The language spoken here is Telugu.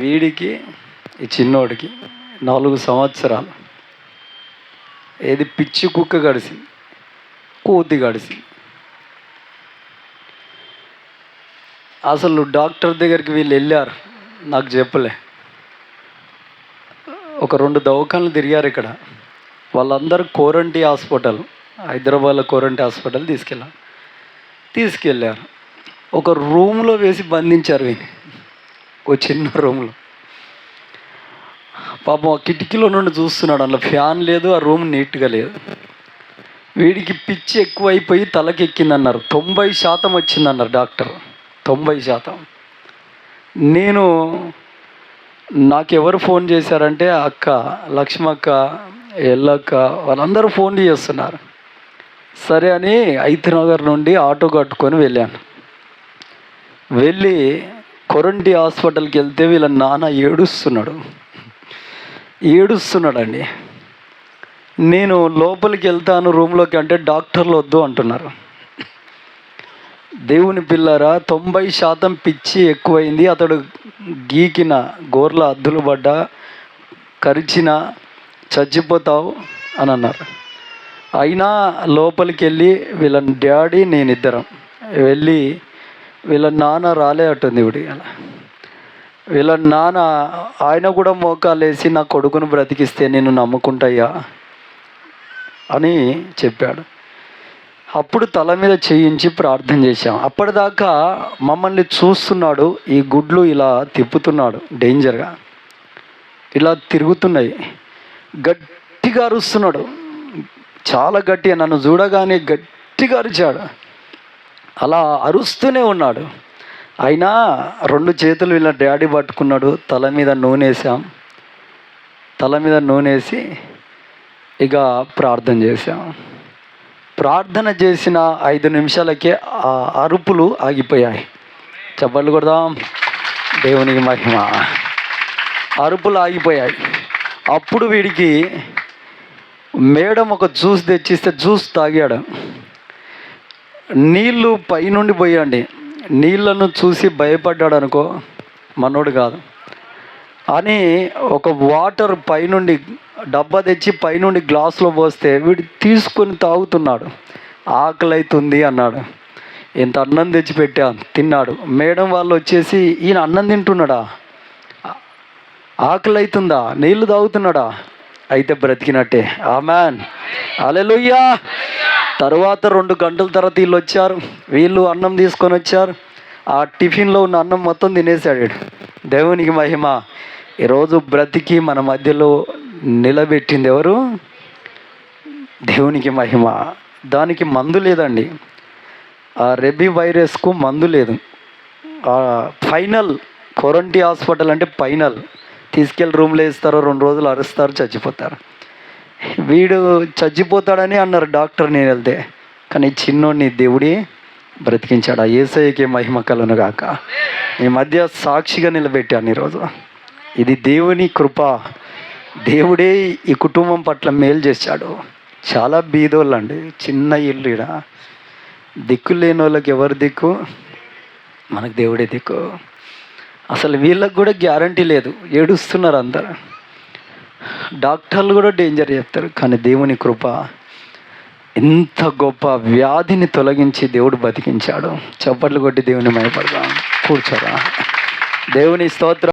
వీడికి ఈ చిన్నోడికి నాలుగు సంవత్సరాలు. ఏది పిచ్చి కుక్క గడిచింది కోతి గడిచింది అసలు డాక్టర్ దగ్గరికి వీళ్ళు వెళ్ళారు నాకు చెప్పలే. ఒక రెండు దవాఖానలు తిరిగారు ఇక్కడ. వాళ్ళందరూ కోరంటీ హాస్పిటల్ హైదరాబాద్లో కోరంటీ హాస్పిటల్ తీసుకెళ్ళారు. తీసుకెళ్ళారు. ఒక రూమ్లో వేసి బంధించారు వీని. ఒక చిన్న రూమ్లో. పాపం ఆ కిటికీలో నుండి చూస్తున్నాడు అందులో ఫ్యాన్ లేదు ఆ రూమ్ నీట్గా లేదు. వీడికి పిచ్చి ఎక్కువైపోయి తలకెక్కిందన్నారు. తొంభై శాతం వచ్చిందన్నారు డాక్టర్. తొంభై శాతం. నేను నాకెవరు ఫోన్ చేశారంటే అక్క లక్ష్మక్క ఎల్లక్క వాళ్ళందరూ ఫోన్ చేస్తున్నారు. సరే అని ఐతనగర్ నుండి ఆటో కట్టుకొని వెళ్ళాను. వెళ్ళి కొరంటి హాస్పిటల్కి వెళ్తే వీళ్ళ నాన్న ఏడుస్తున్నాడు. ఏడుస్తున్నాడండి. నేను లోపలికి వెళ్తాను రూమ్లోకి అంటే డాక్టర్లు వద్దు అంటున్నారు. దేవుని పిల్లరా తొంభై శాతం పిచ్చి ఎక్కువైంది. అతడు గీకిన గోర్ల అద్దులు పడ్డ కరిచిన చచ్చిపోతావు అని అన్నారు. అయినా లోపలికి వెళ్ళి వీళ్ళ డాడీ నేను ఇద్దరం వెళ్ళి వీళ్ళ నాన్న రాలే అట్టుంది ఇప్పుడు అలా. వీళ్ళ నాన్న ఆయన కూడా మోకాలు వేసి నా కొడుకును బ్రతికిస్తే నేను నమ్ముకుంటాయా అని చెప్పాడు. అప్పుడు తల మీద చేయించి ప్రార్థన చేశాం. అప్పటిదాకా మమ్మల్ని చూస్తున్నాడు ఈ గుడ్లు ఇలా తిప్పుతున్నాడు డేంజర్గా ఇలా తిరుగుతున్నాయి. గట్టిగా అరుస్తున్నాడు. చాలా గట్టిగా నన్ను చూడగానే గట్టిగా అరిచాడు. అలా అరుస్తూనే ఉన్నాడు. అయినా రెండు చేతులు వీళ్ళ డాడీ పట్టుకున్నాడు. తల మీద నూనె వేసాం. తల మీద నూనె వేసి ఇక ప్రార్థన చేసాం ప్రార్థన చేసిన ఐదు నిమిషాలకే ఆ అరుపులు ఆగిపోయాయి. చెప్పలు కొడదాం. దేవునికి మహిమ. అరుపులు ఆగిపోయాయి. అప్పుడు వీడికి మేడం ఒక జ్యూస్ తెచ్చిస్తే జ్యూస్ తాగాడు. నీళ్ళు పైనుండి పోయండి. నీళ్ళను చూసి భయపడ్డాడు అనుకో మనోడు కాదు. అని ఒక వాటర్ పైనుండి డబ్బా తెచ్చి పైనుండి గ్లాసులో పోస్తే వీడు తీసుకొని తాగుతున్నాడు. ఆకలి అవుతుంది అన్నాడు. ఇంత అన్నం తెచ్చి పెట్టా తిన్నాడు. మేడం వాళ్ళు వచ్చేసి ఈయన అన్నం తింటున్నాడా? ఆకలి అవుతుందా నీళ్ళు తాగుతున్నాడా? అయితే బ్రతికినట్టే. ఆ మ్యాన్ అలెలుయ్యా తర్వాత రెండు గంటల తర్వాత వీళ్ళు వచ్చారు. వీళ్ళు అన్నం తీసుకొని వచ్చారు. ఆ టిఫిన్లో ఉన్న అన్నం మొత్తం తినేసాడు దేవునికి మహిమ. ఈరోజు బ్రతికి మన మధ్యలో నిలబెట్టింది ఎవరు? దేవునికి మహిమ. దానికి మందు లేదండి. ఆ రెబీ వైరస్కు మందు లేదు. ఫైనల్ క్వారంటీ హాస్పిటల్ అంటే ఫైనల్. తీసుకెళ్ళి రూమ్లో వేస్తారు రెండు రోజులు అరుస్తారు చచ్చిపోతారు. వీడు చచ్చిపోతాడని అన్నారు డాక్టర్ నేను వెళ్తే. కానీ చిన్నోడిని దేవుడి బ్రతికించాడు. ఆ ఏసఐకి మహిమ కలను గాక. ఈ మధ్య సాక్షిగా నిలబెట్టాను ఈరోజు. ఇది దేవుని కృప. దేవుడే ఈ కుటుంబం పట్ల మేలు చేశాడు. చాలా బీదోళ్ళు అండి చిన్న ఇల్లు ఈడ. దిక్కు లేని వాళ్ళకి ఎవరు దిక్కు? మనకు దేవుడే దిక్కు. అసలు వీళ్ళకి కూడా గ్యారంటీ లేదు. ఏడుస్తున్నారు అందరు. డాక్టర్లు కూడా డేంజర్ చెప్తారు కానీ దేవుని కృప ఎంత గొప్ప వ్యాధిని తొలగించి దేవుడు బతికించాడు. చప్పట్లు కొట్టి దేవుని మయపడదాం కూర్చోరా. దేవుని స్తోత్రం.